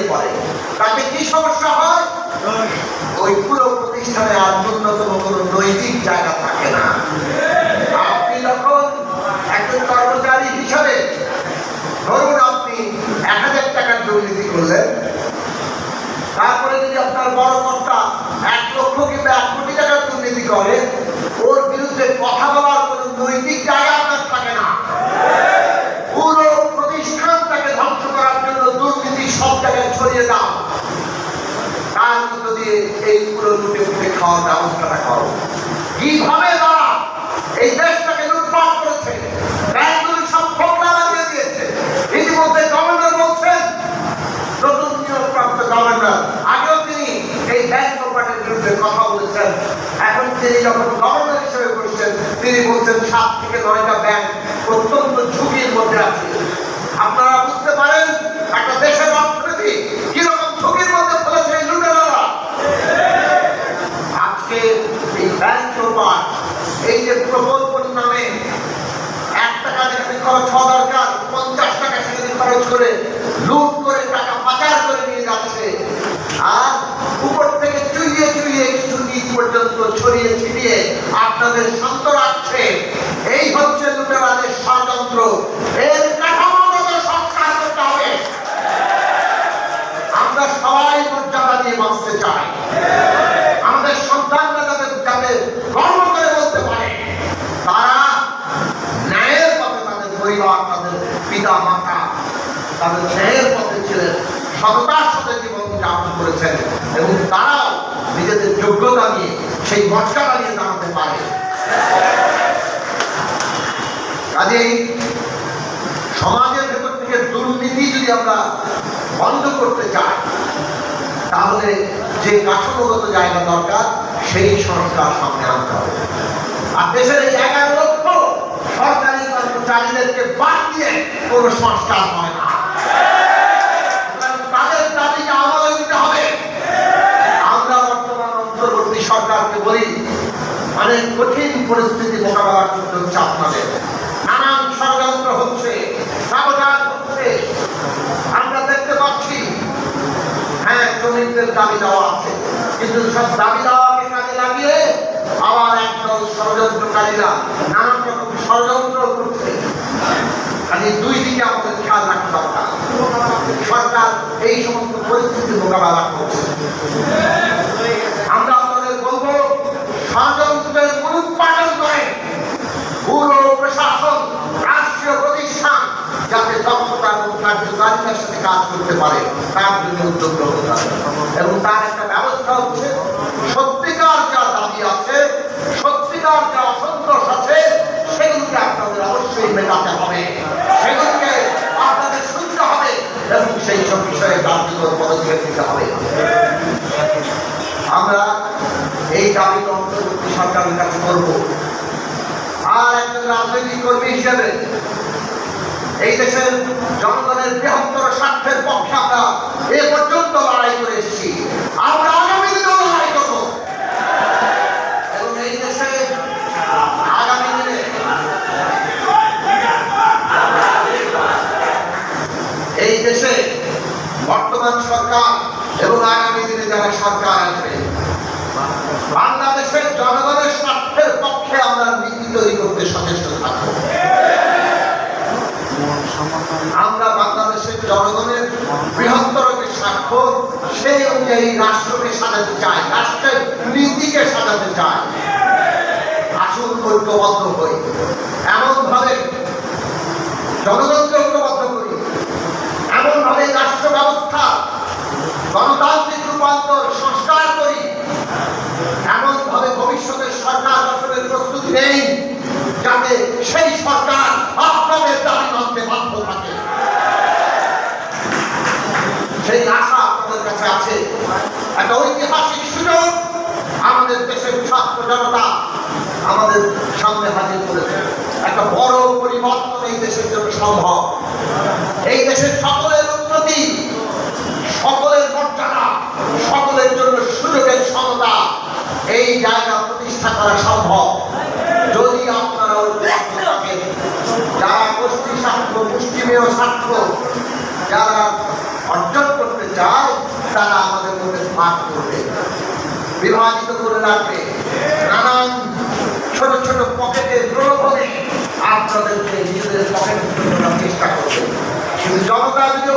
ছড়িয়ে পড়ে তাতে কি সমস্যা হয়? ওই পুরো প্রতিষ্ঠানে আর ন্যূনতম কোনো নৈতিক জায়গা থাকে না। আপনি যখন একজন কর্মচারী হিসাবে ধরুন আপনি এক হাজার টাকার দুর্নীতি করলেন, তারপরে যদি আপনার বড় কর্তা এক লক্ষ কিংবা এক কোটি টাকার দুর্নীতি করে, ওর বিরুদ্ধে কথা বলার কোনো নৈতিক জায়গা আপনার থাকে না পুরো প্রতিষ্ঠানটাকে ধ্বংস করার জন্য দুর্নীতি সব জায়গায় ছড়িয়ে দাও তার মধ্য দিয়ে এই পুরো লুটে ফুটে খাওয়ার ব্যবস্থাটা করো। কীভাবে তারা এই দেশটাকে লুটপাট করেছে, ব্যাংকগুলি সব ফোকলা লাগিয়ে দিয়েছে। ইতিমধ্যে গভর্নর বলছেন, নতুন নিয়োগপ্রাপ্ত গভর্নর আগেও তিনি এই ব্যাংক কোম্পানির বিরুদ্ধে কথা বলেছেন। এখন তিনি যখন গভর্নর হিসেবে বসছেন, তিনি বলছেন, সাত থেকে নয়টা ব্যাংক অত্যন্ত ঝুঁকির মধ্যে আছে আপনারা বুঝতে পারেন একটা দেশের অর্থনীতি কীরকম ঝুঁকির মধ্যে ফেলেছে এই লুটেরারা আজকে এই এই যে নামে এক টাকা যেখানে খরচ হওয়া দরকার, পঞ্চাশ টাকা সেখানে খরচ করে লুট করে টাকা পাচার করে নিয়ে যাচ্ছে, আর উপর থেকে চুইয়ে চুইয়ে কিছু পর্যন্ত ছড়িয়ে ছিটিয়ে আপনাদের শান্ত রাখছে এই হচ্ছে লুটেরাদের ষড়যন্ত্র এর কাঠামোগত সংস্কার করতে হবে আমরা সবাই মর্যাদা দিয়ে বাঁচতে চাই আমাদের সন্তানরা যাতে যাতে গর্ব করে বলতে পারে তারা ন্যায়ের পথে তাদের পরিবার তাদের পিতা মাতা তাদের ন্যায়ের পথে ছিলেন সততার সাথে জীবন যাপন করেছেন এবং তারাও নিজেদের যোগ্যতা নিয়ে সেই মর্যাদা নিয়ে দাঁড়াতে পারে। কাজেই সমাজের ভেতর থেকে দুর্নীতি যদি আমরা বন্ধ করতে চাই, তাহলে যে কাঠামোগত জায়গা দরকার, সেই সংস্কার সামনে আনতে হবে। আর দেশের এই এগারো লক্ষ সরকারি কর্মচারীদেরকে বাদ দিয়ে কোনো সংস্কার হয় না সুতরাং তাদের দাবিকে আমলে দিতে হবে আমরা বর্তমান অন্তর্বর্তী সরকারকে বলি অনেক কঠিন পরিস্থিতি মোকাবেলা করতে হচ্ছে আপনাদের নানান ষড়যন্ত্র হচ্ছে আমরা দেখতে পাচ্ছি হ্যাঁ শ্রমিকদের দাবি দেওয়া আছে। কিন্তু সব দাবি দেওয়াকে কাজে লাগিয়ে আবার একদল ষড়যন্ত্রকারীরা নানান রকম ষড়যন্ত্র করছে। কাজে দুই দিকে আমাদের খেয়াল রাখা দরকার। সরকার এই সমস্ত পরিস্থিতি মোকাবেলা করছে। আমরা আপনাদের বলব ষড়যন্ত্রের মূলোৎপাদন করে পুরো প্রশাসন রাষ্ট্রীয় প্রতিষ্ঠান যাতে দক্ষতা সাথে কাজ করতে পারে, তার জন্য উদ্যোগ গ্রহণ হবে এবং তার একটা ব্যবস্থা হচ্ছে, সত্যিকার যা দাবি আছে, সত্যিকার যা অসন্তোষ আছে, সেগুলোকে আপনাদের অবশ্যই মেটাতে হবে। সেগুলোকে আপনাদের শুনতে হবে এবং সেই সব বিষয়ে কার্যকর পদক্ষেপ নিতে হবে। আমরা এই দাবি অন্তর্বর্তী সরকারের কাছে করব। আর একজন রাজনৈতিক কর্মী হিসেবে এই দেশের জনগণের বৃহত্তর স্বার্থের পক্ষে আমরা এ পর্যন্ত লড়াই করে এসেছি। আমরা আগামী দিনেও লড়াই করব। এবং এই দেশে দিনে এই দেশে বর্তমান সরকার এবং আগামী দিনে যারা সরকার আসবে, বাংলাদেশের জনগণের স্বার্থের পক্ষে আমরা নীতি তৈরি করতে সচেষ্ট থাকব আমরা বাংলাদেশের জনগণের বৃহত্তর যে সেই অনুযায়ী রাষ্ট্রকে সাজাতে চাই রাষ্ট্রের নীতিকে সাজাতে চাই আসুন ঐক্যবদ্ধ হই। এমন ভাবে জনগণকে ঐক্যবদ্ধ করি। এমন ভাবে রাষ্ট্র ব্যবস্থা, গণতান্ত্রিক রূপান্তর সংস্কার করি। এমন ভাবে ভবিষ্যতের সরকার গঠনের প্রস্তুতি নেই, যাতে সেই সরকার একটা ঐতিহাসিক সুযোগ আমাদের দেশের ছাত্র জনতা আমাদের সামনে হাজির করেছে। একটা বড় পরিবর্তন এই দেশের জন্য সম্ভব। এই দেশের সকলের উন্নতি, সকলের মর্যাদা, সকলের জন্য সুযোগের সমতা এই জায়গা প্রতিষ্ঠা করা সম্ভব। যদি আপনারা যারা গোষ্ঠী স্বার্থ মুষ্টিমেয় স্বার্থ যারা অর্জন করতে চায় তারা আমাদের মধ্যে ভাগ করবে, বিভাজিত করে রাখবে। নানান ছোট ছোট পকেটে প্রলোভনে আপনাদেরকে নিজেদের পকেটে চেষ্টা করবে। কিন্তু জনতা যদি